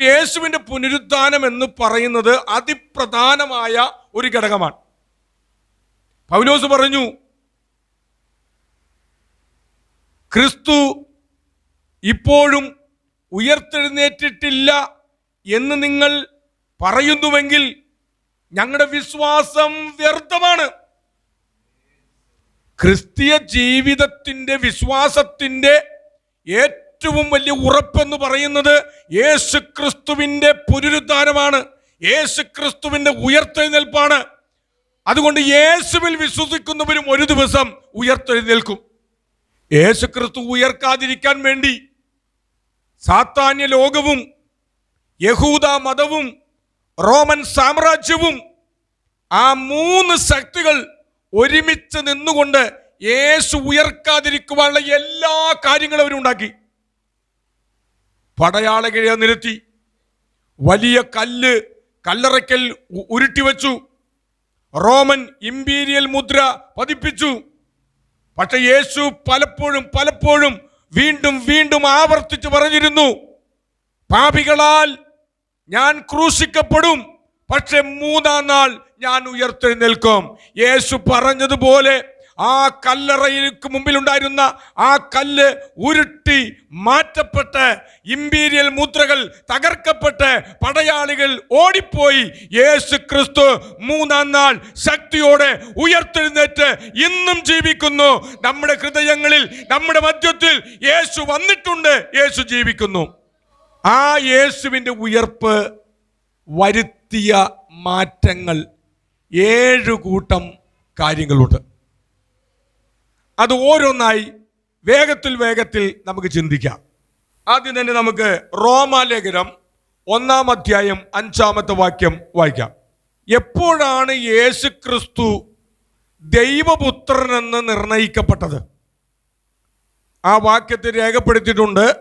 യേശുവിന്റെ പുനരുദ്ധാനം എന്ന് പറയുന്നത് അതിപ്രധാനമായ ഒരു ഘടകമാണ്. പൗലോസ് പറഞ്ഞു ക്രിസ്തു ഇപ്പോഴും ഉയർത്തെഴുന്നേറ്റിട്ടില്ല എന്ന് നിങ്ങൾ പറയുന്നുവെങ്കിൽ ഞങ്ങളുടെ വിശ്വാസം വ്യർത്ഥമാണ്. ക്രിസ്തീയ ജീവിതത്തിന്റെ വിശ്വാസത്തിന്റെ ഏറ്റവും വലിയ ഉറപ്പെന്ന് പറയുന്നത് യേശു ക്രിസ്തുവിന്റെ പുനരുദ്ധാനമാണ്. യേശു ക്രിസ്തുവിന്റെ ഉയർത്തെഴുന്നേൽപ്പാണ്. അതുകൊണ്ട് യേശുവിൽ വിശ്വസിക്കുന്നവരും ഒരു ദിവസം ഉയർത്തെഴുന്നേൽക്കും. യേശു ക്രിസ്തു ഉയർക്കാതിരിക്കാൻ വേണ്ടി സാത്താന്യ ലോകവും യഹൂദ മതവും റോമൻ സാമ്രാജ്യവും ആ മൂന്ന് ശക്തികൾ ഒരുമിച്ച് നിന്നുകൊണ്ട് യേശു ഉയർക്കാതിരിക്കുവാനുള്ള എല്ലാ കാര്യങ്ങളും അവരുണ്ടാക്കി. പടയാളകിഴ നിരത്തി. വലിയ കല്ല് കല്ലറയ്ക്കൽ ഉരുട്ടി ഉരുട്ടിവെച്ചു റോമൻ ഇമ്പീരിയൽ മുദ്ര പതിപ്പിച്ചു. പക്ഷെ യേശു പലപ്പോഴും പലപ്പോഴും വീണ്ടും വീണ്ടും ആവർത്തിച്ച് പറഞ്ഞിരുന്നു പാപികളാൽ ഞാൻ ക്രൂശിക്കപ്പെടും പക്ഷെ മൂന്നാം നാൾ ഞാൻ ഉയർത്തെഴുന്നേൽക്കും. യേശു പറഞ്ഞതുപോലെ ആ കല്ലറയ്ക്ക് മുമ്പിലുണ്ടായിരുന്ന ആ കല്ല് ഉരുട്ടി മാറ്റപ്പെട്ട് ഇമ്പീരിയൽ മുദ്രകൾ തകർക്കപ്പെട്ട് പടയാളികൾ ഓടിപ്പോയി. യേശു ക്രിസ്തു മൂന്നാം നാൾ ശക്തിയോടെ ഉയർത്തെഴുന്നേറ്റ് ഇന്നും ജീവിക്കുന്നു. നമ്മുടെ ഹൃദയങ്ങളിൽ നമ്മുടെ മധ്യത്തിൽ യേശു വന്നിട്ടുണ്ട്. യേശു ജീവിക്കുന്നു. ആ യേശുവിന്റെ ഉയർപ്പ് വരുത്തിയ മാറ്റങ്ങൾ ഏഴ് കൂട്ടം കാര്യങ്ങളുണ്ട്. അത് ഓരോന്നായി വേഗത്തിൽ വേഗത്തിൽ നമുക്ക് ചിന്തിക്കാം. ആദ്യം തന്നെ നമുക്ക് റോമാലേഖനം ഒന്നാം അധ്യായം അഞ്ചാമത്തെ വാക്യം വായിക്കാം. എപ്പോഴാണ് യേശു ക്രിസ്തു ദൈവപുത്രനെന്ന് നിർണയിക്കപ്പെട്ടത്? ആ വാക്യത്തിൽ രേഖപ്പെടുത്തിയിട്ടുണ്ട്.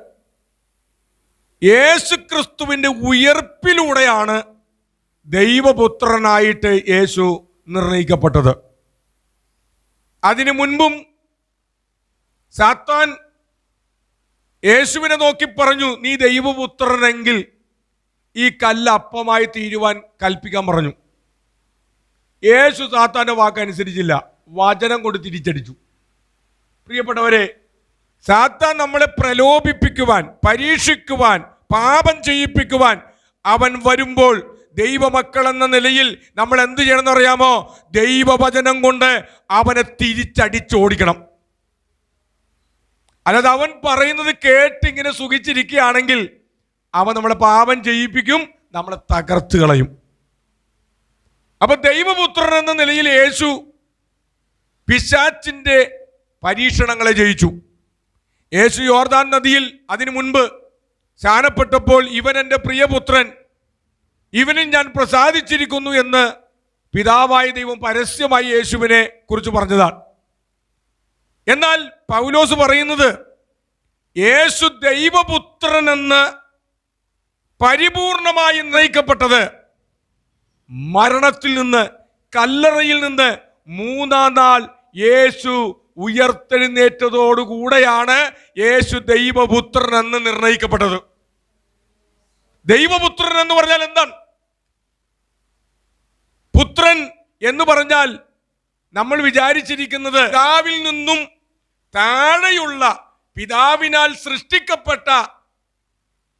യേശു ക്രിസ്തുവിന്റെ ഉയർപ്പിലൂടെയാണ് ദൈവപുത്രനായിട്ട് യേശു നിർണയിക്കപ്പെട്ടത്. അതിനു മുൻപും സാത്താൻ യേശുവിനെ നോക്കി പറഞ്ഞു നീ ദൈവപുത്രനെങ്കിൽ ഈ കല്ല് അപ്പമായി തീരുവാൻ കൽപ്പിക്കാൻ പറഞ്ഞു. യേശു സാത്താന്റെ വാക്കനുസരിച്ചില്ല വചനം കൊണ്ട് തിരിച്ചടിച്ചു. പ്രിയപ്പെട്ടവരെ സാത്താൻ നമ്മളെ പ്രലോഭിപ്പിക്കുവാൻ പരീക്ഷിക്കുവാൻ പാപം ചെയ്യിപ്പിക്കുവാൻ അവൻ വരുമ്പോൾ ദൈവമക്കൾ എന്ന നിലയിൽ നമ്മൾ എന്ത് ചെയ്യണമെന്ന് അറിയാമോ ദൈവവചനം കൊണ്ട് അവനെ തിരിച്ചടിച്ചോടിക്കണം. അല്ലാതെ അവൻ പറയുന്നത് കേട്ട് ഇങ്ങനെ സുഖിച്ചിരിക്കുകയാണെങ്കിൽ അവൻ നമ്മളെ പാപം ചെയ്യിപ്പിക്കും നമ്മളെ തകർത്ത് കളയും. അപ്പൊ ദൈവപുത്രൻ എന്ന നിലയിൽ യേശു പിശാച്ചിന്റെ പരീക്ഷണങ്ങളെ ജയിച്ചു. യേശു യോർദാൻ നദിയിൽ അതിനു മുൻപ് സ്നാനപ്പെട്ടപ്പോൾ ഇവൻ എന്റെ പ്രിയപുത്രൻ ഇവനും ഞാൻ പ്രസാദിച്ചിരിക്കുന്നു എന്ന് പിതാവായ ദൈവം പരസ്യമായി യേശുവിനെ കുറിച്ച് പറഞ്ഞതാണ്. എന്നാൽ പൗലോസ് പറയുന്നത് യേശു ദൈവപുത്രൻ എന്ന് പരിപൂർണമായി നയിക്കപ്പെട്ടത് മരണത്തിൽ നിന്ന് കല്ലറയിൽ നിന്ന് മൂന്നാം നാൾ യേശു ഉയർത്തെഴുന്നേറ്റതോടുകൂടെയാണ് യേശു ദൈവപുത്രൻ എന്ന് നിർണയിക്കപ്പെട്ടത്. ദൈവപുത്രൻ എന്ന് പറഞ്ഞാൽ എന്താണ്? പുത്രൻ എന്ന് പറഞ്ഞാൽ നമ്മൾ വിചാരിച്ചിരിക്കുന്നത് രാവിൽ നിന്നും താഴെയുള്ള പിതാവിനാൽ സൃഷ്ടിക്കപ്പെട്ട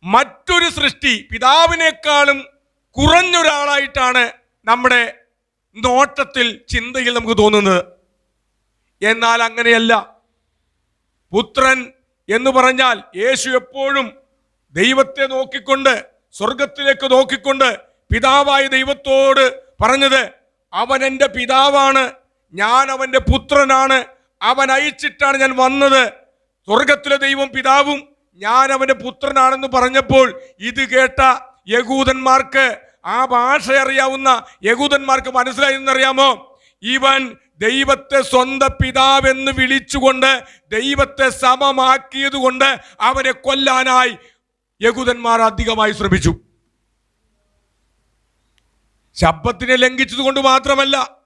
മറ്റൊരു സൃഷ്ടി പിതാവിനേക്കാളും കുറഞ്ഞൊരാളായിട്ടാണ് നമ്മുടെ നോട്ടത്തിൽ ചിന്തയിൽ നമുക്ക് തോന്നുന്നത്. എന്നാൽ അങ്ങനെയല്ല. പുത്രൻ എന്ന് പറഞ്ഞാൽ യേശു എപ്പോഴും ദൈവത്തെ നോക്കിക്കൊണ്ട് സ്വർഗത്തിലേക്ക് നോക്കിക്കൊണ്ട് പിതാവായ ദൈവത്തോട് പറഞ്ഞത് അവൻ എന്റെ പിതാവാണ് ഞാൻ അവന്റെ പുത്രനാണ് അവൻ അയച്ചിട്ടാണ് ഞാൻ വന്നത്. സ്വർഗത്തിലെ ദൈവം പിതാവും ഞാൻ അവന്റെ പുത്രനാണെന്ന് പറഞ്ഞപ്പോൾ ഇത് കേട്ട യകൂദന്മാർക്ക് ആ ഭാഷ അറിയാവുന്ന യകൂദന്മാർക്ക് മനസ്സിലായെന്നറിയാമോ ഇവൻ ദൈവത്തെ സ്വന്തം പിതാവെന്ന് വിളിച്ചുകൊണ്ട് ദൈവത്തെ സമമാക്കിയത് കൊണ്ട് അവനെ കൊല്ലാനായി യകൂദന്മാർ അധികമായി ശ്രമിച്ചു. ശബ്ദത്തിനെ ലംഘിച്ചത് കൊണ്ട് മാത്രമല്ല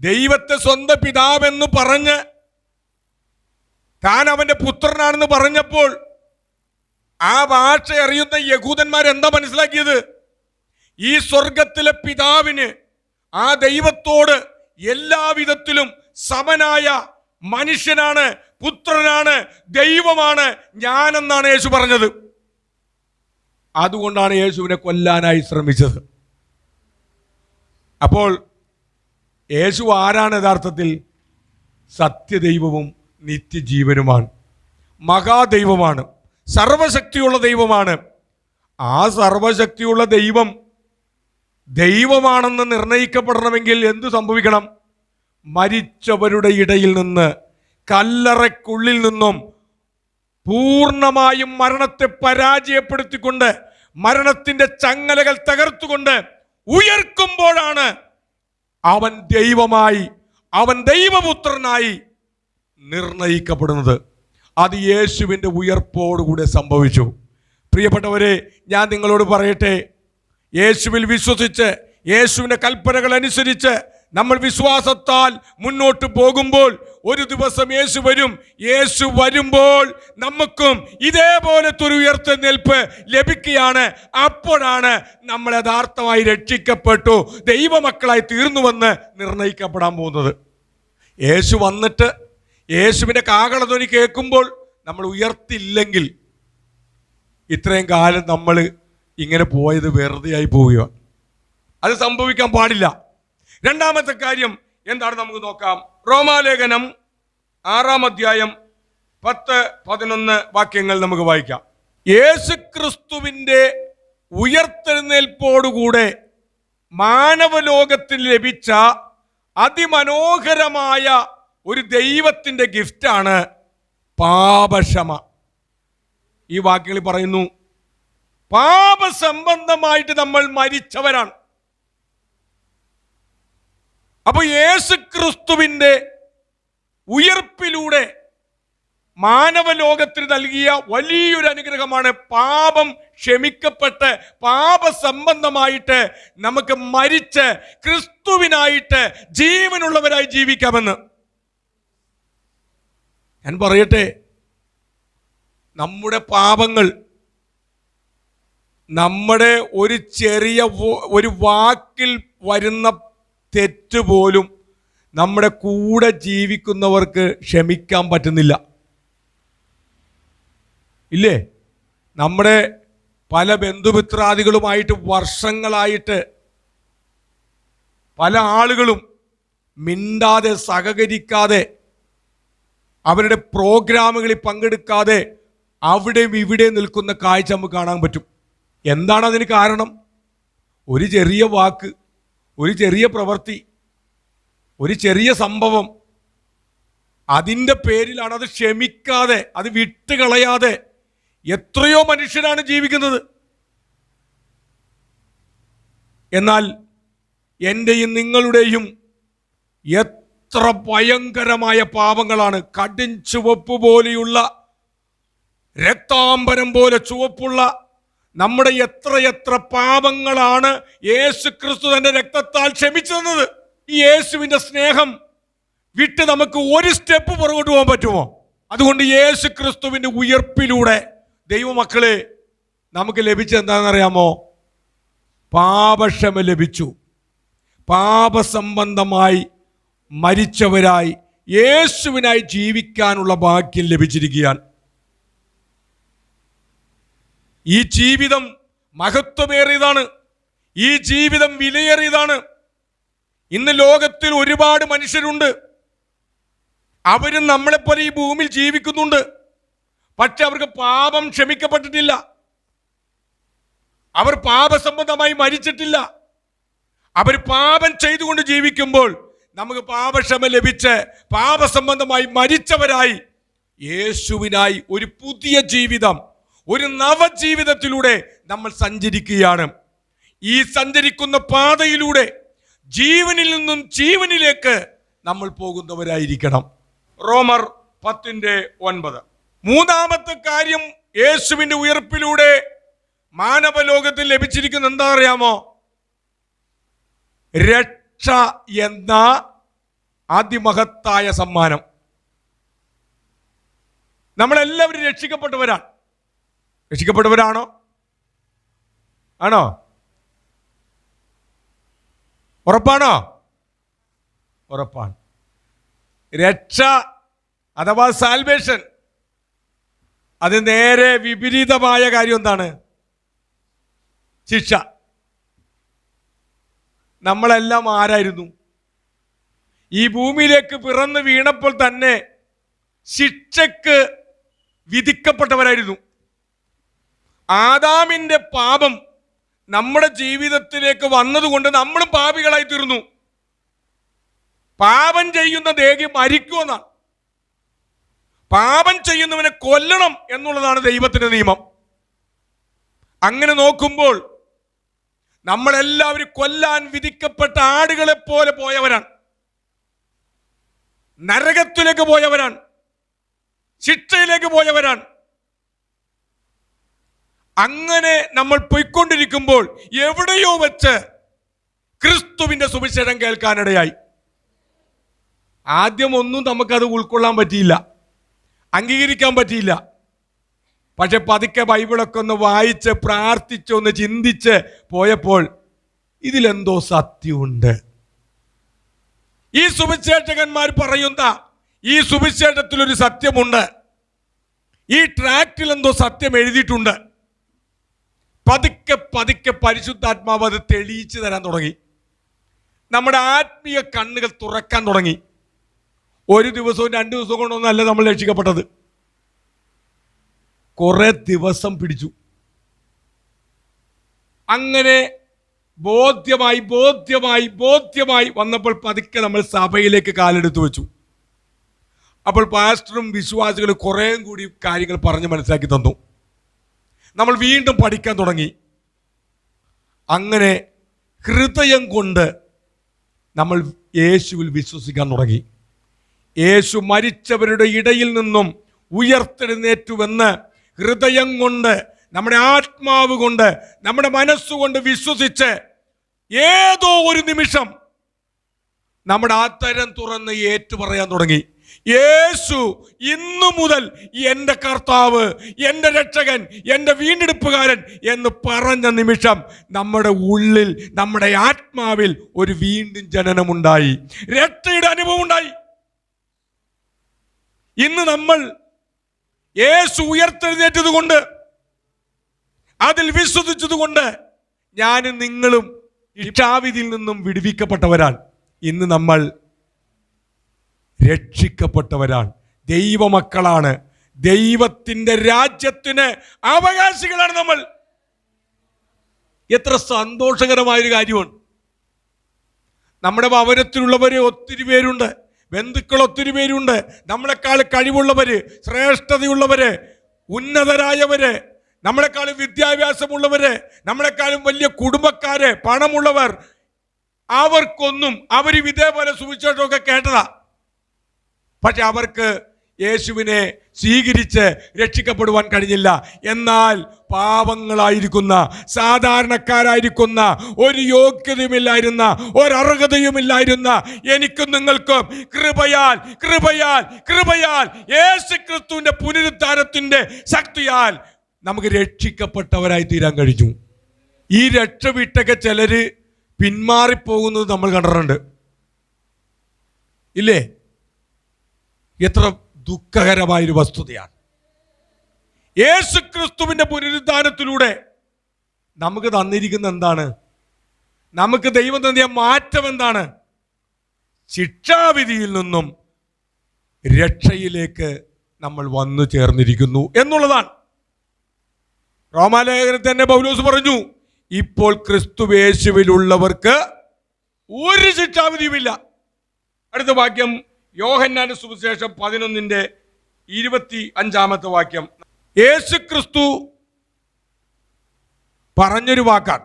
ദൈവത്തെ സ്വന്തം പിതാവെന്ന് പറഞ്ഞ് താൻ അവന്റെ പുത്രനാണെന്ന് പറഞ്ഞപ്പോൾ ആ ഭാഷ അറിയുന്ന യഹൂദന്മാർ എന്താ മനസ്സിലാക്കിയത്? ഈ സ്വർഗത്തിലെ പിതാവിന് ആ ദൈവത്തോട് എല്ലാവിധത്തിലും സമനായ മനുഷ്യനാണ് പുത്രനാണ് ദൈവമാണ് ഞാനെന്നാണ് യേശു പറഞ്ഞത്. അതുകൊണ്ടാണ് യേശുവിനെ കൊല്ലാനായി ശ്രമിച്ചത്. അപ്പോൾ യേശു ആരാണ് യഥാർത്ഥത്തിൽ? സത്യദൈവവും നിത്യജീവനുമാണ്. മഹാദൈവമാണ്. സർവശക്തിയുള്ള ദൈവമാണ്. ആ സർവശക്തിയുള്ള ദൈവം ദൈവമാണെന്ന് നിർണയിക്കപ്പെടണമെങ്കിൽ എന്തു സംഭവിക്കണം? മരിച്ചവരുടെ ഇടയിൽ നിന്ന് കല്ലറയ്ക്കുള്ളിൽ നിന്നും പൂർണമായും മരണത്തെ പരാജയപ്പെടുത്തിക്കൊണ്ട് മരണത്തിന്റെ ചങ്ങലകൾ തകർത്തുകൊണ്ട് ഉയർക്കുമ്പോഴാണ് അവൻ ദൈവമായി അവൻ ദൈവപുത്രനായി നിർണയിക്കപ്പെടുന്നത്. അത് യേശുവിന്റെ ഉയർപ്പോടുകൂടെ സംഭവിച്ചു. പ്രിയപ്പെട്ടവരെ ഞാൻ നിങ്ങളോട് പറയട്ടെ യേശുവിൽ വിശ്വസിച്ച് യേശുവിന്റെ കൽപ്പനകൾ അനുസരിച്ച് നമ്മൾ വിശ്വാസത്താൽ മുന്നോട്ട് പോകുമ്പോൾ ഒരു ദിവസം യേശു വരും. യേശു വരുമ്പോൾ നമുക്കും ഇതേപോലത്തെ ഒരു ഉയർത്തെഴുന്നേൽപ്പ് ലഭിക്കുകയാണ്. അപ്പോഴാണ് നമ്മൾ യഥാർത്ഥമായി രക്ഷിക്കപ്പെട്ടു ദൈവമക്കളായി തീർന്നുവെന്ന് നിർണയിക്കപ്പെടാൻ പോകുന്നത്. യേശു വന്നിട്ട് യേശുവിന്റെ കാകളധ്വനി കേൾക്കുമ്പോൾ നമ്മൾ ഉയർത്തില്ലെങ്കിൽ ഇത്രയും കാലം നമ്മൾ ഇങ്ങനെ പോയത് ആയി പോവുകയാണ് അത് സംഭവിക്കാൻ പാടില്ല. രണ്ടാമത്തെ കാര്യം എന്താണ് നമുക്ക് നോക്കാം. റോമാലേഖനം ആറാം അധ്യായം പത്ത് പതിനൊന്ന് വാക്യങ്ങൾ നമുക്ക് വായിക്കാം. യേശു യേശുക്രിസ്തുവിന്റെ ഉയർത്തെഴുന്നേൽപ്പോടുകൂടെ മാനവലോകത്തിൽ ലഭിച്ച അതിമനോഹരമായ ഒരു ദൈവത്തിന്റെ ഗിഫ്റ്റാണ് പാപക്ഷമ. ഈ വാക്യങ്ങളിൽ പറയുന്നു പാപസംബന്ധമായിട്ട് നമ്മൾ മരിച്ചവരാണ്. അപ്പോൾ യേശു ക്രിസ്തുവിന്റെ ഉയർപ്പിലൂടെ മാനവലോകത്തിന് നൽകിയ വലിയൊരു അനുഗ്രഹമാണ് പാപം ക്ഷമിക്കപ്പെട്ട് പാപസംബന്ധമായിട്ട് നമുക്ക് മരിച്ച് ക്രിസ്തുവിനായിട്ട് ജീവനുള്ളവരായി ജീവിക്കാമെന്ന്. ഞാൻ പറയട്ടെ നമ്മുടെ പാപങ്ങൾ നമ്മുടെ ഒരു ചെറിയ ഒരു വാക്കിൽ വരുന്ന തെറ്റ് പോലും നമ്മുടെ കൂടെ ജീവിക്കുന്നവർക്ക് ക്ഷമിക്കാൻ പറ്റുന്നില്ല. ഇല്ലേ? നമ്മുടെ പല ബന്ധുമിത്രാദികളുമായിട്ട് വർഷങ്ങളായിട്ട് പല ആളുകളും മിണ്ടാതെ സഹകരിക്കാതെ അവരുടെ പ്രോഗ്രാമുകളിൽ പങ്കെടുക്കാതെ അവിടെയും ഇവിടെയും നിൽക്കുന്ന കാഴ്ച നമുക്ക് കാണാൻ പറ്റും. എന്താണ് അതിന് കാരണം? ഒരു ചെറിയ വാക്ക് ഒരു ചെറിയ പ്രവൃത്തി ഒരു ചെറിയ സംഭവം അതിന്റെ പേരിലാണ് അത് ക്ഷമിക്കാതെ അത് വിട്ടുകളയാതെ എത്രയോ മനുഷ്യരാണ് ജീവിക്കുന്നത്. എന്നാൽ എന്റെയും നിങ്ങളുടെയും എത്ര ഭയങ്കരമായ പാപങ്ങളാണ് കടും ചുവപ്പ് പോലെയുള്ള രക്താംബരം പോലെ ചുവപ്പുള്ള നമ്മുടെ എത്രയെത്ര പാപങ്ങളാണ് യേശു ക്രിസ്തു തന്റെ രക്തത്താൽ ക്ഷമിച്ചത് ഈ യേശുവിന്റെ സ്നേഹം വിട്ട് നമുക്ക് ഒരു സ്റ്റെപ്പ് പുറകോട്ട് പോകാൻ പറ്റുമോ? അതുകൊണ്ട് യേശു ക്രിസ്തുവിന്റെ ഉയർപ്പിലൂടെ ദൈവമക്കളെ നമുക്ക് ലഭിച്ചത് എന്താണെന്നറിയാമോ? പാപക്ഷമ ലഭിച്ചു. പാപസംബന്ധമായി മരിച്ചവരായി യേശുവിനായി ജീവിക്കാനുള്ള ഭാഗ്യം ലഭിച്ചിരിക്കുകയാണ്. ഈ ജീവിതം മഹത്വമേറിയതാണ്. ഈ ജീവിതം വിലയേറിയതാണ്. ഇന്ന് ലോകത്തിൽ ഒരുപാട് മനുഷ്യരുണ്ട്. അവരും നമ്മളെപ്പോലെ ഈ ഭൂമിയിൽ ജീവിക്കുന്നുണ്ട്. പക്ഷെ അവർക്ക് പാപം ക്ഷമിക്കപ്പെട്ടിട്ടില്ല. അവർ പാപസംബന്ധമായി മരിച്ചിട്ടില്ല. അവർ പാപം ചെയ്തുകൊണ്ട് ജീവിക്കുമ്പോൾ നമുക്ക് പാപക്ഷമ ലഭിച്ച് പാപസംബന്ധമായി മരിച്ചവരായി യേശുവിനായി ഒരു പുതിയ ജീവിതം ഒരു നവജീവിതത്തിലൂടെ നമ്മൾ സഞ്ചരിക്കുകയാണ്. ഈ സഞ്ചരിക്കുന്ന പാതയിലൂടെ ജീവനിൽ നിന്നും ജീവനിലേക്ക് നമ്മൾ പോകുന്നവരായിരിക്കണം. റോമർ പത്തിന്റെ ഒൻപത്. മൂന്നാമത്തെ കാര്യം യേശുവിന്റെ ഉയർപ്പിലൂടെ മാനവലോകത്തിൽ ലഭിച്ചിരിക്കുന്ന എന്താ അറിയാമോ? രക്ഷ എന്ന അതിമഹത്തായ സമ്മാനം. നമ്മളെല്ലാവരും രക്ഷിക്കപ്പെട്ടവരാണ്. രക്ഷിക്കപ്പെട്ടവരാണോ? ആണോ? ഉറപ്പാണോ? ഉറപ്പാണ്. രക്ഷ അഥവാ സാൽവേഷൻ അത് നേരെ വിപരീതമായ കാര്യം എന്താണ്? ശിക്ഷ. നമ്മളെല്ലാം ആരായിരുന്നു? ഈ ഭൂമിയിലേക്ക് പിറന്നു വീണപ്പോൾ തന്നെ ശിക്ഷക്ക് വിധിക്കപ്പെട്ടവരായിരുന്നു. ആദാമിന്റെ പാപം നമ്മുടെ ജീവിതത്തിലേക്ക് വന്നതുകൊണ്ട് നമ്മളും പാപികളായി തീർന്നു. പാപം ചെയ്യുന്ന ദേഹി മരിക്കുമെന്നാണ് പാപം ചെയ്യുന്നവനെ കൊല്ലണം എന്നുള്ളതാണ് ദൈവത്തിന്റെ നിയമം. അങ്ങനെ നോക്കുമ്പോൾ നമ്മളെല്ലാവരും കൊല്ലാൻ വിധിക്കപ്പെട്ട ആടുകളെ പോലെ പോയവരാണ്. നരകത്തിലേക്ക് പോയവരാണ്. ശിക്ഷയിലേക്ക് പോയവരാണ്. അങ്ങനെ നമ്മൾ പോയിക്കൊണ്ടിരിക്കുമ്പോൾ എവിടെയോ വെച്ച് ക്രിസ്തുവിന്റെ സുവിശേഷം കേൾക്കാനിടയായി. ആദ്യം ഒന്നും നമുക്കത് ഉൾക്കൊള്ളാൻ പറ്റിയില്ല. അംഗീകരിക്കാൻ പറ്റിയില്ല. പക്ഷെ പതുക്കെ ബൈബിളൊക്കെ ഒന്ന് വായിച്ച് പ്രാർത്ഥിച്ച് ഒന്ന് ചിന്തിച്ച് പോയപ്പോൾ ഇതിലെന്തോ സത്യമുണ്ട്. ഈ സുവിശേഷകന്മാർ പറയുന്ന ഈ സുവിശേഷത്തിൽ ഒരു സത്യമുണ്ട്. ഈ ട്രാക്റ്റിൽ എന്തോ സത്യം എഴുതിയിട്ടുണ്ട്. പതുക്കെ പതുക്കെ പരിശുദ്ധാത്മാവ് അത് തെളിയിച്ചു തരാൻ തുടങ്ങി. നമ്മുടെ ആത്മീയ കണ്ണുകൾ തുറക്കാൻ തുടങ്ങി. ഒരു ദിവസവും രണ്ട് ദിവസവും കൊണ്ടൊന്നല്ല നമ്മൾ രക്ഷിക്കപ്പെട്ടത്. കുറെ ദിവസം പിടിച്ചു. അങ്ങനെ ബോധ്യമായി ബോധ്യമായി ബോധ്യമായി വന്നപ്പോൾ പതുക്കെ നമ്മൾ സഭയിലേക്ക് കാലെടുത്തു വെച്ചു. അപ്പോൾ പാസ്റ്ററും വിശ്വാസികളും കുറേയും കൂടി കാര്യങ്ങൾ പറഞ്ഞ് മനസ്സിലാക്കി തന്നു. നമ്മൾ വീണ്ടും പഠിക്കാൻ തുടങ്ങി. അങ്ങനെ ഹൃദയം കൊണ്ട് നമ്മൾ യേശുവിൽ വിശ്വസിക്കാൻ തുടങ്ങി. യേശു മരിച്ചവരുടെ ഇടയിൽ നിന്നും ഉയർത്തെഴുന്നേറ്റുവെന്ന് ഹൃദയം കൊണ്ട് നമ്മുടെ ആത്മാവ് കൊണ്ട് നമ്മുടെ മനസ്സുകൊണ്ട് വിശ്വസിച്ച് ഏതോ ഒരു നിമിഷം നമ്മുടെ ആത്തരം തുറന്ന് ഏറ്റുപറയാൻ തുടങ്ങി. യേശു ഇന്നു മുതൽ എന്റെ കർത്താവ് എന്റെ രക്ഷകൻ എന്റെ വീണ്ടെടുപ്പുകാരൻ എന്ന് പറഞ്ഞ നിമിഷം നമ്മുടെ ഉള്ളിൽ നമ്മുടെ ആത്മാവിൽ ഒരു വീണ്ടും ജനനമുണ്ടായി. രക്ഷയുടെ അനുഭവം ഉണ്ടായി ഇന്ന് നമ്മൾ യേശു ഉയർത്തെഴുന്നേറ്റത് കൊണ്ട് അതിൽ വിശ്വസിച്ചത് കൊണ്ട് ഞാനും നിങ്ങളും ഇഷ്ടാവിധിയിൽ നിന്നും വിടുവിക്കപ്പെട്ടവരാണ് ഇന്ന് നമ്മൾ രക്ഷിക്കപ്പെട്ടവരാണ്. ദൈവമക്കളാണ്. ദൈവത്തിന്റെ രാജ്യത്തിന് അവകാശികളാണ് നമ്മൾ. എത്ര സന്തോഷകരമായൊരു കാര്യമാണ്. നമ്മുടെ ഭവനത്തിലുള്ളവരെ ഒത്തിരി പേരുണ്ട്. ബന്ധുക്കൾ ഒത്തിരി പേരുണ്ട്. നമ്മളെക്കാൾ കഴിവുള്ളവർ ശ്രേഷ്ഠതയുള്ളവര് ഉന്നതരായവര് നമ്മളെക്കാളും വിദ്യാഭ്യാസമുള്ളവര് നമ്മളെക്കാളും വലിയ കുടുംബക്കാര് പണമുള്ളവർ അവർക്കൊന്നും അവർ ഇതേപോലെ സുവിശേഷമൊക്കെ കേട്ടതാ. പക്ഷെ അവർക്ക് യേശുവിനെ സ്വീകരിച്ച് രക്ഷിക്കപ്പെടുവാൻ കഴിഞ്ഞില്ല. എന്നാൽ പാവങ്ങളായിരിക്കുന്ന സാധാരണക്കാരായിരിക്കുന്ന ഒരു യോഗ്യതയുമില്ലായിരുന്ന ഒരർഹതയുമില്ലായിരുന്ന എനിക്കും നിങ്ങൾക്കും കൃപയാൽ കൃപയാൽ കൃപയാൽ യേശു ക്രിസ്തുവിന്റെ പുനരുദ്ധാരത്തിന്റെ ശക്തിയാൽ നമുക്ക് രക്ഷിക്കപ്പെട്ടവരായി തീരാൻ കഴിഞ്ഞു. ഈ രക്ഷ വിട്ടൊക്കെ ചിലർ പിന്മാറിപ്പോകുന്നത് നമ്മൾ കണ്ടിട്ടുണ്ട്. ഇല്ലേ? എത്ര ദുഃഖകരമായൊരു വസ്തുതയാണ്. യേശു ക്രിസ്തുവിന്റെ പുനരുദ്ധാനത്തിലൂടെ നമുക്ക് തന്നിരിക്കുന്ന എന്താണ്? നമുക്ക് ദൈവം തന്നിയ മാറ്റം എന്താണ്? ശിക്ഷാവിധിയിൽ നിന്നും രക്ഷയിലേക്ക് നമ്മൾ വന്നു ചേർന്നിരിക്കുന്നു എന്നുള്ളതാണ്. റോമാലേഖനത്തിൽ തന്നെ പൗലോസ് പറഞ്ഞു ഇപ്പോൾ ക്രിസ്തുവേശുവിലുള്ളവർക്ക് ഒരു ശിക്ഷാവിധിയുമില്ല. അടുത്ത വാക്യം യോഹന്നാന്റെ സുവിശേഷം പതിനൊന്നിന്റെ ഇരുപത്തി അഞ്ചാമത്തെ വാക്യം. യേശു ക്രിസ്തു പറഞ്ഞൊരു വാക്കാണ്.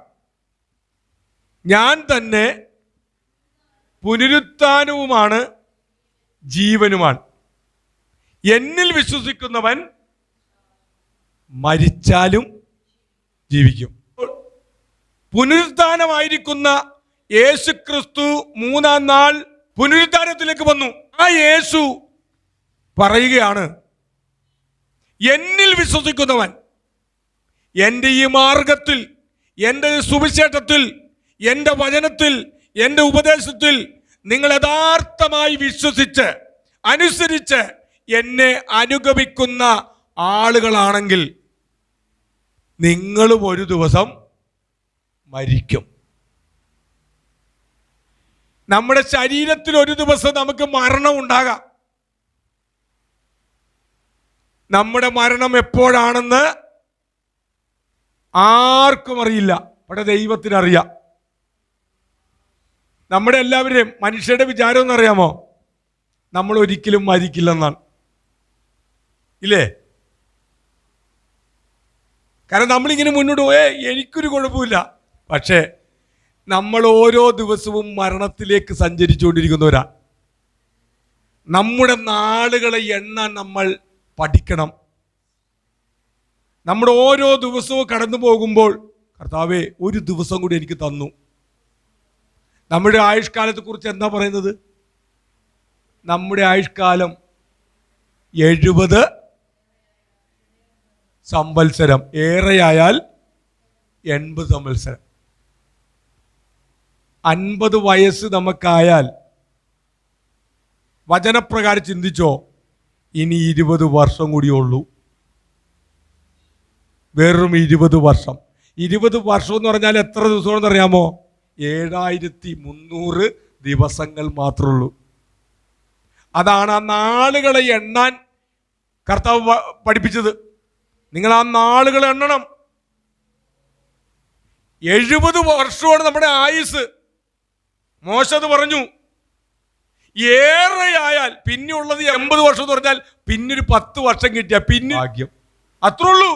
ഞാൻ തന്നെ പുനരുത്ഥാനവുമാണ് ജീവനുമാണ്. എന്നിൽ വിശ്വസിക്കുന്നവൻ മരിച്ചാലും ജീവിക്കും. പുനരുത്ഥാനമായിരിക്കുന്ന യേശു ക്രിസ്തു മൂന്നാം നാൾ പുനരുദ്ധാനത്തിലേക്ക് വന്നു. ആ യേശു പറയുകയാണ് എന്നിൽ വിശ്വസിക്കുന്നവൻ എന്റെ ഈ മാർഗത്തിൽ എന്റെ സുവിശേഷത്തിൽ എന്റെ വചനത്തിൽ എന്റെ ഉപദേശത്തിൽ നിങ്ങൾ യഥാർത്ഥമായി വിശ്വസിച്ച് അനുസരിച്ച് എന്നെ അനുഗമിക്കുന്ന ആളുകളാണെങ്കിൽ നിങ്ങളും ഒരു ദിവസം മരിക്കും. നമ്മുടെ ശരീരത്തിൽ ഒരു ദിവസം നമുക്ക് മരണം ഉണ്ടാകാം. നമ്മുടെ മരണം എപ്പോഴാണെന്ന് ആർക്കും അറിയില്ല. പക്ഷെ ദൈവത്തിനറിയാം നമ്മുടെ എല്ലാവരെയും മനുഷ്യരുടെ വിചാരം എന്നറിയാമോ നമ്മൾ ഒരിക്കലും മരിക്കില്ലെന്നാണ്. ഇല്ലേ? കാരണം നമ്മളിങ്ങനെ മുന്നോട്ട് പോയേ എനിക്കൊരു കുഴപ്പമില്ല. പക്ഷേ നമ്മൾ ഓരോ ദിവസവും മരണത്തിലേക്ക് സഞ്ചരിച്ചുകൊണ്ടിരിക്കുന്നവരാ. നമ്മുടെ നാളുകളെ എണ്ണാൻ നമ്മൾ പഠിക്കണം. നമ്മുടെ ഓരോ ദിവസവും കടന്നു പോകുമ്പോൾ കർത്താവെ ഒരു ദിവസം കൂടി എനിക്ക് തന്നു. നമ്മുടെ ആയുഷ്കാലത്തെ കുറിച്ച് എന്താ പറയുന്നത്? നമ്മുടെ ആയുഷ്കാലം എഴുപത് സംവത്സരം. ഏറെയായാൽ എൺപത് സംവത്സരം. അൻപത് വയസ്സ് നമുക്കായാൽ വചനപ്രകാരം ചിന്തിച്ചോ ഇനി ഇരുപത് വർഷം കൂടിയുള്ളൂ വെറും ഇരുപത് വർഷം. ഇരുപത് വർഷം എന്ന് പറഞ്ഞാൽ എത്ര ദിവസമാണെന്ന് അറിയാമോ? ഏഴായിരത്തി മുന്നൂറ് ദിവസങ്ങൾ മാത്രമുള്ളൂ അതാണ് ആ നാളുകളെ എണ്ണാൻ കർത്താവ് പഠിപ്പിച്ചത്. നിങ്ങൾ ആ നാളുകൾ എണ്ണണം. എഴുപത് വർഷമാണ് നമ്മുടെ ആയുസ് മോശത് പറഞ്ഞു ഏറെയായാൽ പിന്നെ ഉള്ളത് എൺപത് വർഷം എന്ന് പറഞ്ഞാൽ പിന്നൊരു പത്ത് വർഷം കിട്ടിയ പിന്നെ ഭാഗ്യം. അത്രേ ഉള്ളൂ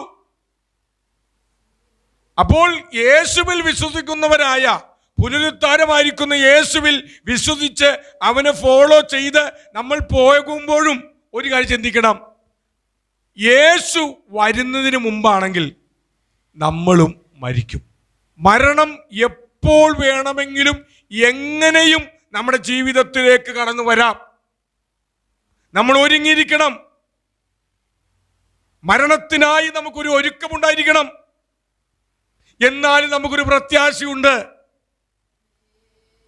അപ്പോൾ യേശുവിൽ വിശ്വസിക്കുന്നവരായ പുനരുദ്ധാരമായിരിക്കുന്ന യേശുവിൽ വിശ്വസിച്ച് അവനെ ഫോളോ ചെയ്ത് നമ്മൾ പോകുമ്പോഴും ഒരു കാര്യം ചിന്തിക്കണം. യേശു വരുന്നതിന് മുമ്പാണെങ്കിൽ നമ്മളും മരിക്കും. മരണം എപ്പോൾ വേണമെങ്കിലും എങ്ങനെയും നമ്മുടെ ജീവിതത്തിലേക്ക് കടന്നു വരാം. നമ്മൾ ഒരുങ്ങിയിരിക്കണം. മരണത്തിനായി നമുക്കൊരു ഒരുക്കമുണ്ടായിരിക്കണം. എന്നാലും നമുക്കൊരു പ്രത്യാശയുണ്ട്.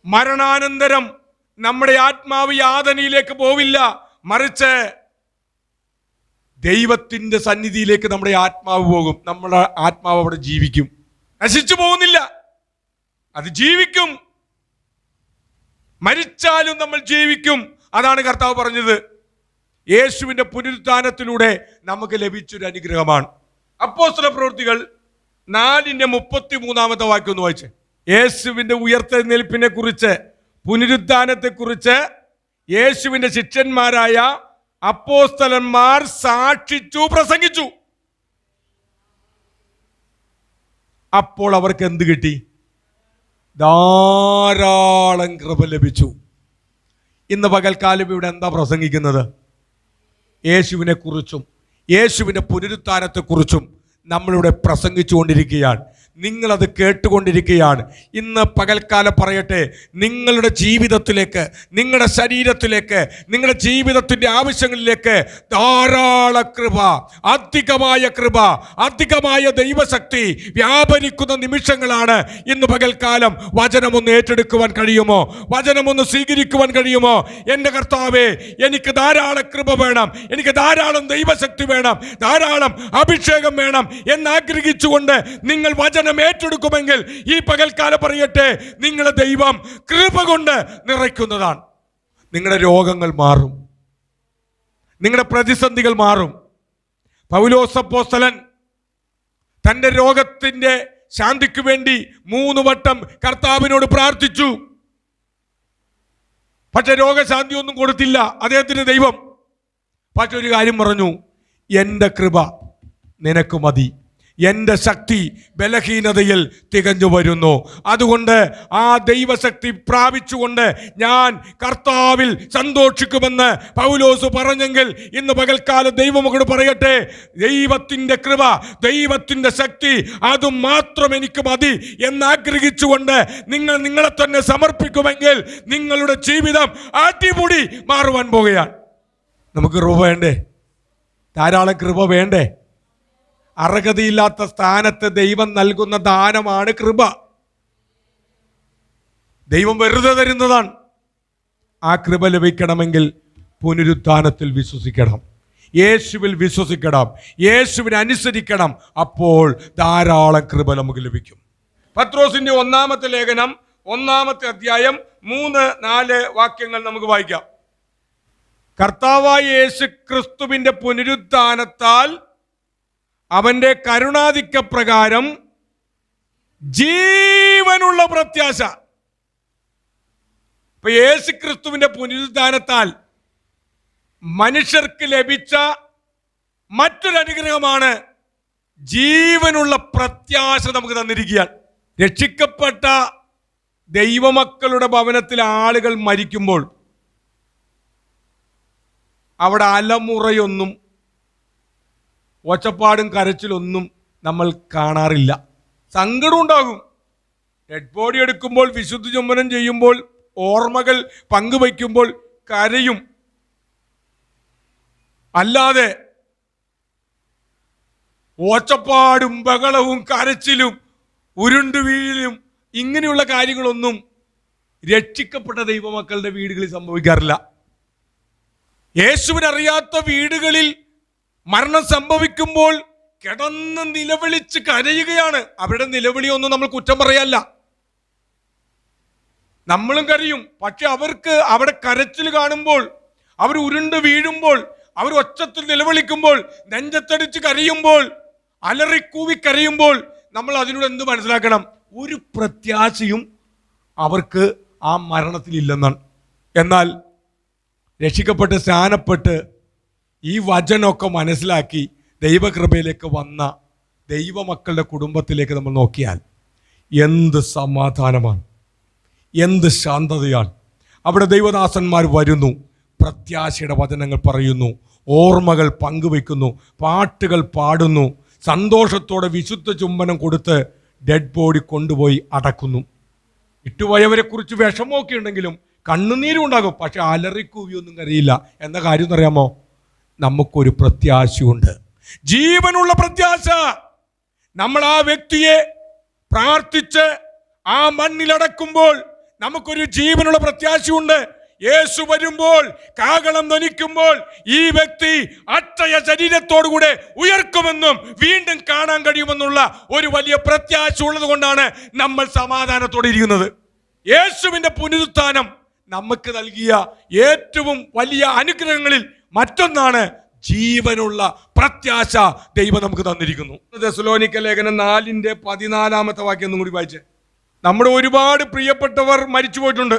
മരണാനന്തരം നമ്മുടെ ആത്മാവ് യാതനയിലേക്ക് പോവില്ല. മറിച്ച് ദൈവത്തിന്റെ സന്നിധിയിലേക്ക് നമ്മുടെ ആത്മാവ് പോകും. നമ്മുടെ ആത്മാവ് അവിടെ ജീവിക്കും. നശിച്ചു പോകുന്നില്ല. അത് ജീവിക്കും. മരിച്ചാലും നമ്മൾ ജീവിക്കും. അതാണ് കർത്താവ് പറഞ്ഞത്. യേശുവിന്റെ പുനരുത്ഥാനത്തിലൂടെ നമുക്ക് ലഭിച്ചൊരു അനുഗ്രഹമാണ്. അപ്പോസ്തല പ്രവൃത്തികൾ നാലിന്റെ മുപ്പത്തി മൂന്നാമത്തെ വാക്യം ഒന്ന് വായിച്ചേ. യേശുവിന്റെ ഉയർത്തെഴുന്നേൽപ്പിനെ കുറിച്ച് പുനരുദ്ധാനത്തെക്കുറിച്ച് യേശുവിന്റെ ശിഷ്യന്മാരായ അപ്പോസ്തലന്മാർ സാക്ഷിച്ചു പ്രസംഗിച്ചു. അപ്പോൾ അവർക്ക് എന്ത് കിട്ടി? ധാരാളം കൃപ ലഭിച്ചു. ഇന്ന് പകൽക്കാലം ഇവിടെ എന്താ പ്രസംഗിക്കുന്നത്? യേശുവിനെ കുറിച്ചും യേശുവിന്റെ പുനരുത്ഥാനത്തെക്കുറിച്ചും നമ്മളിവിടെ പ്രസംഗിച്ചുകൊണ്ടിരിക്കുകയാണ്. നിങ്ങളത് കേട്ടുകൊണ്ടിരിക്കുകയാണ്. ഇന്ന് പകൽക്കാലം പറയട്ടെ നിങ്ങളുടെ ജീവിതത്തിലേക്ക് നിങ്ങളുടെ ശരീരത്തിലേക്ക് നിങ്ങളുടെ ജീവിതത്തിന്റെ ആവശ്യങ്ങളിലേക്ക് ധാരാള കൃപ അധികമായ കൃപ അധികമായ ദൈവശക്തി വ്യാപരിക്കുന്ന നിമിഷങ്ങളാണ് ഇന്ന് പകൽക്കാലം. വചനമൊന്ന് ഏറ്റെടുക്കുവാൻ കഴിയുമോ? വചനമൊന്ന് സ്വീകരിക്കുവാൻ കഴിയുമോ? എന്റെ കർത്താവേ എനിക്ക് ധാരാളം കൃപ വേണം. എനിക്ക് ധാരാളം ദൈവശക്തി വേണം. ധാരാളം അഭിഷേകം വേണം. എന്നാഗ്രഹിച്ചുകൊണ്ട് നിങ്ങൾ വചനം ഏറ്റെടുക്കുമെങ്കിൽ ഈ പകൽക്കാലം പറയട്ടെ നിങ്ങളെ ദൈവം കൃപ കൊണ്ട് നിറയ്ക്കുന്നതാണ്. നിങ്ങളുടെ രോഗങ്ങൾ മാറും. നിങ്ങളുടെ പ്രതിസന്ധികൾ മാറും. പൗലോസപ്പോസ്തലൻ തന്റെ രോഗത്തിന്റെ ശാന്തിക്ക് വേണ്ടി മൂന്ന് വട്ടം കർത്താവിനോട് പ്രാർത്ഥിച്ചു. പക്ഷെ രോഗശാന്തി ഒന്നും കൊടുത്തില്ല. അദ്ദേഹത്തിന് ദൈവം. പക്ഷെ ഒരു കാര്യം പറഞ്ഞു എന്റെ കൃപ നിനക്ക് മതി. എന്റെ ശക്തി ബലഹീനതയിൽ തികഞ്ഞു വരുന്നു. അതുകൊണ്ട് ആ ദൈവശക്തി പ്രാപിച്ചുകൊണ്ട് ഞാൻ കർത്താവിൽ സന്തോഷിക്കുമെന്ന് പൗലോസ് പറഞ്ഞെങ്കിൽ ഇന്ന് പകൽക്കാലം ദൈവം അങ്ങോട്ട് പറയട്ടെ ദൈവത്തിന്റെ കൃപ ദൈവത്തിന്റെ ശക്തി അത് മാത്രം എനിക്ക് മതി എന്നാഗ്രഹിച്ചുകൊണ്ട് നിങ്ങൾ നിങ്ങളെ തന്നെ സമർപ്പിക്കുമെങ്കിൽ നിങ്ങളുടെ ജീവിതം അടിപൊളി മാറുവാൻ പോകുകയാണ്. നമുക്ക് കൃപ വേണ്ടേ? ധാരാളം കൃപ വേണ്ടേ? അർഹതയില്ലാത്ത സ്ഥാനത്ത് ദൈവം നൽകുന്ന ദാനമാണ് കൃപ. ദൈവം വെറുതെ തരുന്നതാണ്. ആ കൃപ ലഭിക്കണമെങ്കിൽ പുനരുത്ഥാനത്തിൽ വിശ്വസിക്കണം. യേശുവിൽ വിശ്വസിക്കണം. യേശുവിനെ അനുസരിക്കണം. അപ്പോൾ ധാരാളം കൃപ നമുക്ക് ലഭിക്കും. പത്രോസിന്റെ ഒന്നാമത്തെ ലേഖനം ഒന്നാമത്തെ അധ്യായം മൂന്ന് നാല് വാക്യങ്ങൾ നമുക്ക് വായിക്കാം. കർത്താവായ യേശു ക്രിസ്തുവിന്റെ പുനരുത്ഥാനത്താൽ അവന്റെ കരുണാധിക്യ പ്രകാരം ജീവനുള്ള പ്രത്യാശ. ഇപ്പൊ യേശു ക്രിസ്തുവിന്റെ പുനരുദ്ധാനത്താൽ മനുഷ്യർക്ക് ലഭിച്ച മറ്റൊരനുഗ്രഹമാണ് ജീവനുള്ള പ്രത്യാശ നമുക്ക് തന്നിരിക്കുകയാണ്. രക്ഷിക്കപ്പെട്ട ദൈവമക്കളുടെ ഭവനത്തിൽ ആളുകൾ മരിക്കുമ്പോൾ അവിടെ അലമുറയൊന്നും ഒച്ചപ്പാടും കരച്ചിലൊന്നും നമ്മൾ കാണാറില്ല. സങ്കടം ഉണ്ടാകും. ഡെഡ് ബോഡി എടുക്കുമ്പോൾ വിശുദ്ധ ചുംബനം ചെയ്യുമ്പോൾ ഓർമ്മകൾ പങ്കുവയ്ക്കുമ്പോൾ കരയും. അല്ലാതെ ഓച്ചപ്പാടും ബഹളവും കരച്ചിലും ഉരുണ്ടു വീഴിലും ഇങ്ങനെയുള്ള കാര്യങ്ങളൊന്നും രക്ഷിക്കപ്പെട്ട ദൈവമക്കളുടെ വീടുകളിൽ സംഭവിക്കാറില്ല. യേശുവിനറിയാത്ത വീടുകളിൽ മരണം സംഭവിക്കുമ്പോൾ കിടന്ന് നിലവിളിച്ച് കരയുകയാണ്. അവരുടെ നിലവിളി ഒന്നും നമ്മൾ കുറ്റം പറയല്ല. നമ്മളും കരയും. പക്ഷെ അവർക്ക് അവിടെ കരച്ചിൽ കാണുമ്പോൾ അവർ ഉരുണ്ട് വീഴുമ്പോൾ അവർ ഒച്ചത്തിൽ നിലവിളിക്കുമ്പോൾ നെഞ്ചത്തടിച്ച് കരയുമ്പോൾ അലറിക്കൂവി കരയുമ്പോൾ നമ്മൾ അതിനോട് എന്ത് മനസ്സിലാക്കണം? ഒരു പ്രത്യാശയും അവർക്ക് ആ മരണത്തിലില്ലെന്നാണ്. എന്നാൽ രക്ഷിക്കപ്പെട്ട് സ്നാനപ്പെട്ട് ഈ വചനമൊക്കെ മനസ്സിലാക്കി ദൈവകൃപയിലേക്ക് വന്ന ദൈവമക്കളുടെ കുടുംബത്തിലേക്ക് നമ്മൾ നോക്കിയാൽ എന്ത് സമാധാനമാണ് എന്ത് ശാന്തതയാണ്. അവിടെ ദൈവദാസന്മാർ വരുന്നു പ്രത്യാശയുടെ വചനങ്ങൾ പറയുന്നു ഓർമ്മകൾ പങ്കുവെക്കുന്നു പാട്ടുകൾ പാടുന്നു സന്തോഷത്തോടെ വിശുദ്ധ ചുംബനം കൊടുത്ത് ഡെഡ് ബോഡി കൊണ്ടുപോയി അടക്കുന്നു. ഇട്ടുപോയവരെക്കുറിച്ച് വിഷമമൊക്കെ ഉണ്ടെങ്കിലും കണ്ണുനീരും ഉണ്ടാകും പക്ഷെ അലറിക്കൂവിയൊന്നും കരയില്ല. എന്ന കാര്യം എന്നറിയാമോ നമുക്കൊരു പ്രത്യാശയുണ്ട്. ജീവനുള്ള പ്രത്യാശ. നമ്മൾ ആ വ്യക്തിയെ പ്രാർത്ഥിച്ച് ആ മണ്ണിലടക്കുമ്പോൾ നമുക്കൊരു ജീവനുള്ള പ്രത്യാശയുണ്ട്. യേശു വരുമ്പോൾ കാകളം ധനിക്കുമ്പോൾ ഈ വ്യക്തി അക്ഷയ ശരീരത്തോടുകൂടെ ഉയർക്കുമെന്നും വീണ്ടും കാണാൻ കഴിയുമെന്നുള്ള ഒരു വലിയ പ്രത്യാശ ഉള്ളത് കൊണ്ടാണ് നമ്മൾ സമാധാനത്തോടെ ഇരിക്കുന്നത്. യേശുവിന്റെ പുനരുത്ഥാനം നമുക്ക് നൽകിയ ഏറ്റവും വലിയ അനുഗ്രഹങ്ങളിൽ മറ്റൊന്നാണ് ജീവനുള്ള പ്രത്യാശ ദൈവം നമുക്ക് തന്നിരിക്കുന്നു. ദസലോനിക്ക ലേഖനം നാലിന്റെ പതിനാലാമത്തെ വാക്യം ഒന്നും കൂടി വായിച്ചേ. നമ്മുടെ ഒരുപാട് പ്രിയപ്പെട്ടവർ മരിച്ചു പോയിട്ടുണ്ട്.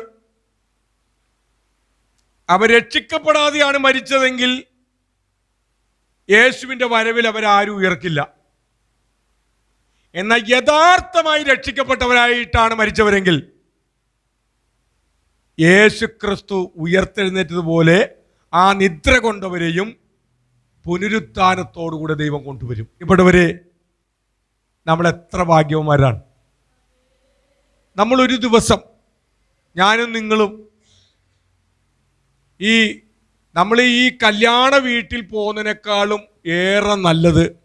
അവർ രക്ഷിക്കപ്പെടാതെയാണ് മരിച്ചതെങ്കിൽ യേശുവിന്റെ വരവിൽ അവരാരും ഉയർക്കില്ല എന്നാൽ യഥാർത്ഥമായി രക്ഷിക്കപ്പെട്ടവരായിട്ടാണ് മരിച്ചവരെങ്കിൽ യേശു ക്രിസ്തു ഉയർത്തെഴുന്നേറ്റതുപോലെ ആ നിദ്ര കൊണ്ടവരെയും പുനരുത്ഥാനത്തോടുകൂടെ ദൈവം കൊണ്ടുവരും. ഇവിടവരെ നമ്മൾ എത്ര ഭാഗ്യവന്മാരാണ്. നമ്മളൊരു ദിവസം ഞാനും നിങ്ങളും ഈ നമ്മൾ ഈ കല്യാണ വീട്ടിൽ പോകുന്നതിനേക്കാളും ഏറെ നല്ലത്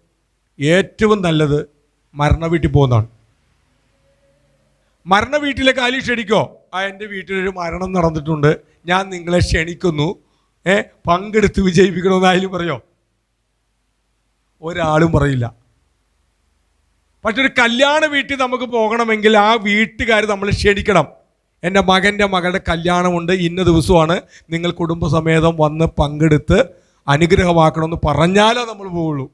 ഏറ്റവും നല്ലത് മരണ വീട്ടിൽ പോകുന്നതാണ്. മരണ വീട്ടിലെ കാലി ക്ഷണിക്കോ? ആ എന്റെ വീട്ടിലൊരു മരണം നടന്നിട്ടുണ്ട്. ഞാൻ നിങ്ങളെ ക്ഷണിക്കുന്നു. ഏ? പങ്കെടുത്ത് വിജയിപ്പിക്കണമെന്നായാലും പറയോ? ഒരാളും പറയില്ല. പക്ഷെ ഒരു കല്യാണ വീട്ടിൽ നമുക്ക് പോകണമെങ്കിൽ ആ വീട്ടുകാർ നമ്മൾ ക്ഷണിക്കണം. എന്റെ മകന്റെ മകളുടെ കല്യാണമുണ്ട്. ഇന്ന ദിവസമാണ് നിങ്ങൾ കുടുംബസമേതം വന്ന് പങ്കെടുത്ത് അനുഗ്രഹമാക്കണമെന്ന് പറഞ്ഞാലേ നമ്മൾ പോവുള്ളൂ.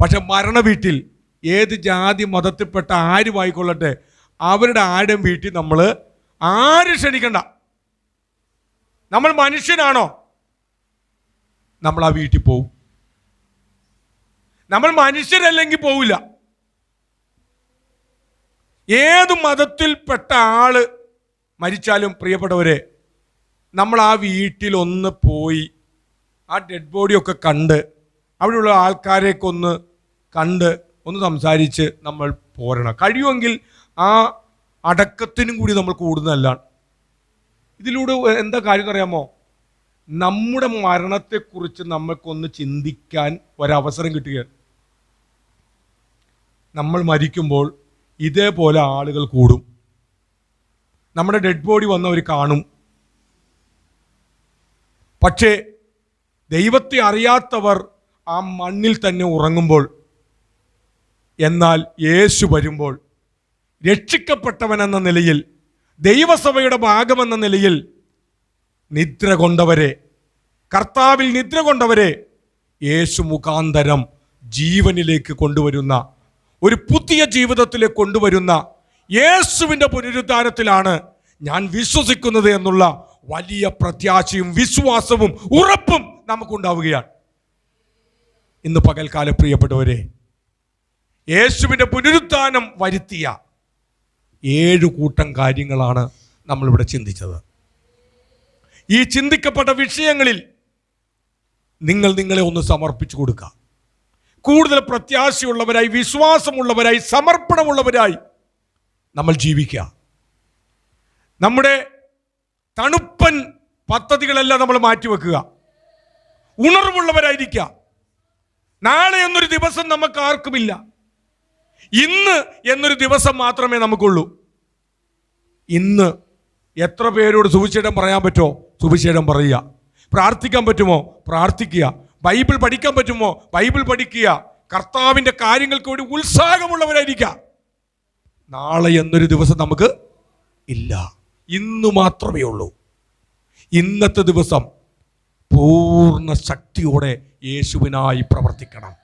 പക്ഷെ മരണ വീട്ടിൽ ഏത് ജാതി മതത്തിൽപ്പെട്ട ആരുമായിക്കൊള്ളട്ടെ അവരുടെ ആരും വീട്ടിൽ നമ്മൾ ആരും ക്ഷണിക്കണ്ട. നമ്മൾ മനുഷ്യനാണോ? നമ്മൾ ആ വീട്ടിൽ പോവും. നമ്മൾ മനുഷ്യരല്ലെങ്കിൽ പോവില്ല. ഏത് മതത്തിൽപ്പെട്ട ആൾ മരിച്ചാലും പ്രിയപ്പെട്ടവരെ നമ്മൾ ആ വീട്ടിൽ ഒന്ന് പോയി ആ ഡെഡ് ബോഡിയൊക്കെ കണ്ട് അവിടെയുള്ള ആൾക്കാരെയൊക്കെ ഒന്ന് കണ്ട് ഒന്ന് സംസാരിച്ച് നമ്മൾ പോരണം. കഴിയുമെങ്കിൽ ആ അടക്കത്തിനും കൂടി നമ്മൾ കൂടുന്നതല്ലാണ്. ഇതിലൂടെ എന്താ കാര്യം അറിയാമോ? നമ്മുടെ മരണത്തെക്കുറിച്ച് നമുക്കൊന്ന് ചിന്തിക്കാൻ ഒരവസരം കിട്ടുകയാണ്. നമ്മൾ മരിക്കുമ്പോൾ ഇതേപോലെ ആളുകൾ കൂടും. നമ്മുടെ ഡെഡ് ബോഡി വന്നവർ കാണും. പക്ഷേ ദൈവത്തെ അറിയാത്തവർ ആ മണ്ണിൽ തന്നെ ഉറങ്ങുമ്പോൾ എന്നാൽ യേശു വരുമ്പോൾ രക്ഷിക്കപ്പെട്ടവനെന്ന നിലയിൽ ദൈവസഭയുടെ ഭാഗമെന്ന നിലയിൽ നിദ്ര കൊണ്ടവരെ കർത്താവിൽ നിദ്ര കൊണ്ടവരെ യേശു മുഖാന്തരം ജീവനിലേക്ക് കൊണ്ടുവരുന്ന ഒരു പുതിയ ജീവിതത്തിലേക്ക് കൊണ്ടുവരുന്ന യേശുവിന്റെ പുനരുദ്ധാനത്തിലാണ് ഞാൻ വിശ്വസിക്കുന്നത് എന്നുള്ള വലിയ പ്രത്യാശയും വിശ്വാസവും ഉറപ്പും നമുക്കുണ്ടാവുകയാണ്. ഇന്ന് പകൽക്കാല പ്രിയപ്പെട്ടവരെ യേശുവിന്റെ പുനരുത്ഥാനം വരുത്തിയ ഏഴു കൂട്ടം കാര്യങ്ങളാണ് നമ്മളിവിടെ ചിന്തിച്ചത്. ഈ ചിന്തിക്കപ്പെട്ട വിഷയങ്ങളിൽ നിങ്ങൾ നിങ്ങളെ ഒന്ന് സമർപ്പിച്ചു കൊടുക്കുക. കൂടുതൽ പ്രത്യാശയുള്ളവരായി വിശ്വാസമുള്ളവരായി സമർപ്പണമുള്ളവരായി നമ്മൾ ജീവിക്കുക. നമ്മുടെ തണുപ്പൻ പദ്ധതികളെല്ലാം നമ്മൾ മാറ്റിവെക്കുക. ഉണർവുള്ളവരായിരിക്കുക. നാളെ എന്നൊരു ദിവസം നമുക്ക് ആർക്കുമില്ല. ഇന്ന് എന്നൊരു ദിവസം മാത്രമേ നമുക്കുള്ളൂ. ഇന്ന് എത്ര പേരോട് സുവിശേഷം പറയാൻ പറ്റുമോ? സുവിശേഷം പറയുക. പ്രാർത്ഥിക്കാൻ പറ്റുമോ? പ്രാർത്ഥിക്കുക. ബൈബിൾ പഠിക്കാൻ പറ്റുമോ? ബൈബിൾ പഠിക്കുക. കർത്താവിന്റെ കാര്യങ്ങൾക്ക് വേണ്ടി ഉത്സാഹമുള്ളവരായിരിക്കുക. നാളെ എന്നൊരു ദിവസം നമുക്ക് ഇല്ല. ഇന്ന് മാത്രമേ ഉള്ളൂ. ഇന്നത്തെ ദിവസം പൂർണ ശക്തിയോടെ യേശുവിനായി പ്രവർത്തിക്കണം.